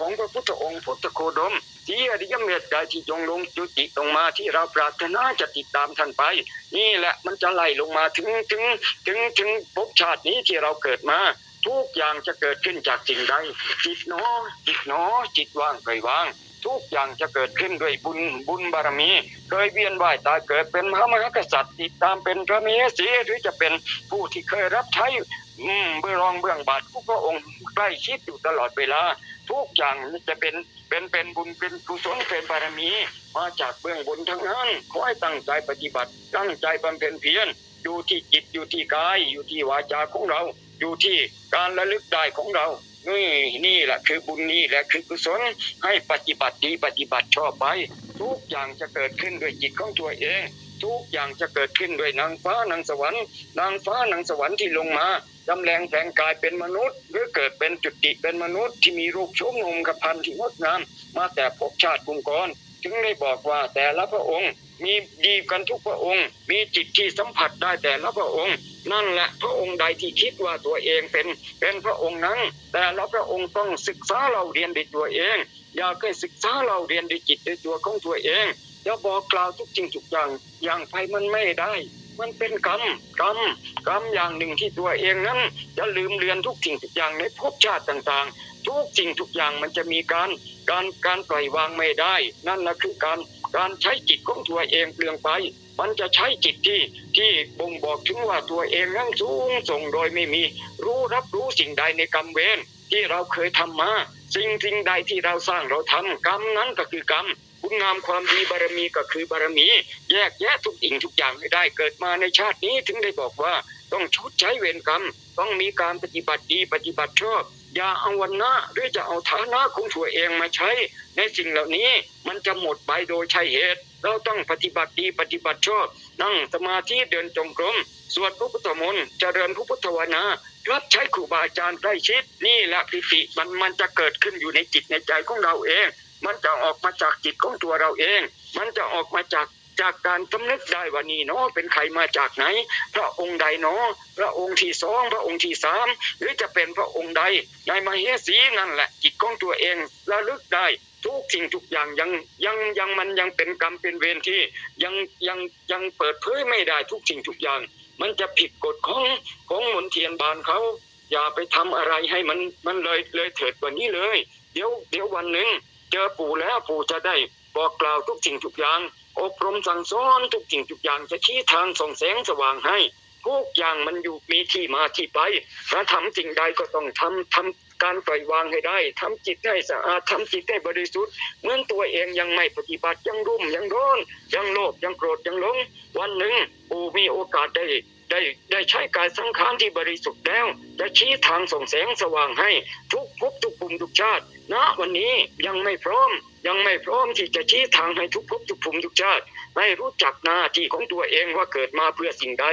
ของพระพุทธองค์พุทธโคดม ที่อริยเมตไตรที่จงลงจุติลงมาที่เราปรารถนาจะติดตามท่านไป นี่แหละมันจะไล่ลงมาถึงถึงถึงถึงภพชาตินี้ที่เราเกิดมา ทุกอย่างจะเกิดขึ้นจากสิ่งใดจิตหนอจิตหนอจิตว่างเคยว่าง ทุกอย่างจะเกิดขึ้นด้วยบุญบุญบารมี เคยเวียนว่ายตายเกิดเป็นพระมหากษัตริย์ติดตามเป็นพระเมสสีหรือจะเป็นผู้ที่เคยรับใช้อืมเบื้องรองเบื้องบาทผู้พระองค์ใกล้ชิดอยู่ตลอดเวลา ทุกอย่างจะเป็นเป็นเป็นบุญเป็นกุศลเป็นบารมี มาจากเบื้องบนทั้งนั้นขอให้ตั้งใจปฏิบัติ ตั้งใจบำเพ็ญเพียรอยู่ที่จิตอยู่ที่กาย อยู่ที่วาจาของเรา อยู่ที่การระลึกได้ของเรา นี่นี่แหละคือบุญนี่แหละคือกุศลให้ปฏิบัติดีปฏิบัติชอบไป ทุกอย่างจะเกิดขึ้นด้วยจิตของตัวเอง ทุกอย่างจะเกิดขึ้นด้วยนางฟ้านางสวรรค์นางฟ้านางสวรรค์ที่ลงมาจำแรงแปลงกายเป็นมนุษย์ หรือเกิดเป็นจุติเป็นมนุษย์ที่มีรูปโฉมงมกับพันธุ์ที่งดงาม มาแต่ภพชาติกุมกร จึงได้บอกว่าแต่ละพระองค์มีดีกันทุกพระองค์ มีจิตที่สัมผัสได้แต่ละพระองค์ นั่นแหละพระองค์ใดที่คิดว่าตัวเองเป็น เป็นพระองค์นั้น แต่ละพระองค์ต้องศึกษาเราเรียนด้วยตัวเอง อย่าเคยศึกษาเราเรียนด้วยจิตด้วยตัวของตัวเองอย่าบอกกล่าวทุกจริงทุกอย่างอย่างไปมันไม่ได้ มันเป็นกรรมกรรมกรรมอย่างหนึ่งที่ตัวเองนั้น จะลืมเรียนทุกสิ่งทุกอย่างในภพชาติต่างๆ ทุกสิ่งทุกอย่างมันจะมีการการการปล่อยวางไม่ได้ นั่นแหละคือการการใช้จิตของตัวเองเปลืองไป มันจะใช้จิตที่ที่บ่งบอกถึงว่าตัวเองนั้นสูงส่งโดยไม่มี รู้รับรู้สิ่งใดในกรรมเวรที่เราเคยทำมา สิ่งสิ่งใดที่เราสร้างเราทำกรรมนั้นก็คือกรรม คุณงามความดีบารมีก็คือบารมี แยกแยะทุกสิ่งทุกอย่างให้ได้เกิดมาในชาตินี้ถึงได้บอกว่าต้องชดใช้เวรกรรม ต้องมีการปฏิบัติดีปฏิบัติชอบ อย่าเอาวันนะหรือจะเอาฐานะของตัวเองมาใช้ ในสิ่งเหล่านี้มันจะหมดไปโดยใช่เหตุ เราต้องปฏิบัติดีปฏิบัติชอบ นั่งสมาธิเดินจงกรมสวดพระพุทธมนต์เจริญพระพุทธวนารับใช้ครูบาอาจารย์ใกล้ชิดนี่แหละปิติมันมันจะเกิดขึ้นอยู่ในจิตในใจของเราเอง มันจะออกมาจากจิตของตัวเราเอง มันจะออกมาจากจากการสำนึกได้ว่านี่เนาะเป็นใครมาจากไหน พระองค์ใดเนาะพระองค์ที่สองพระองค์ที่สามหรือจะเป็นพระองค์ใดในมเหสีนั่นแหละจิตของตัวเองระลึกได้ทุกสิ่งทุกอย่างยังยังยังมันยังเป็นกรรมเป็นเวรที่ยังยังยังเปิดเผยไม่ได้ทุกสิ่งทุกอย่าง มันจะผิดกฎของของมนเทียนบานเขาอย่าไปทำอะไรให้มันมันเลยเลยเถิดกว่านี้เลย เดี๋ยวเดี๋ยววันหนึ่ง เจอปู่แล้วปู่จะได้บอกกล่าวทุกสิ่งทุกอย่าง อบรมสั่งสอนทุกสิ่งทุกอย่างจะชี้ทางส่องแสงสว่างให้ทุกอย่างมันอยู่มีที่มาที่ไปถ้าทำสิ่งใดก็ต้องทำทำการปล่อยวางให้ได้ทำจิตให้สะอาดทำจิตให้บริสุทธิ์เหมือนตัวเองยังไม่ปฏิบัติยังรุ่มยังร้อนยังโลภยังโกรธยังหลง วันหนึ่งปู่มีโอกาสได้ ได้ได้ใช้กายสังขารที่บริสุทธิ์แล้ว จะชี้ทางส่องแสงสว่างให้ทุกภพทุกภูมิทุกชาติณวันนี้ยังไม่พร้อม ยังไม่พร้อมที่จะชี้ทางให้ทุกภพทุกภูมิทุกชาติ ให้รู้จักหน้าที่ของตัวเองว่าเกิดมาเพื่อสิ่งใด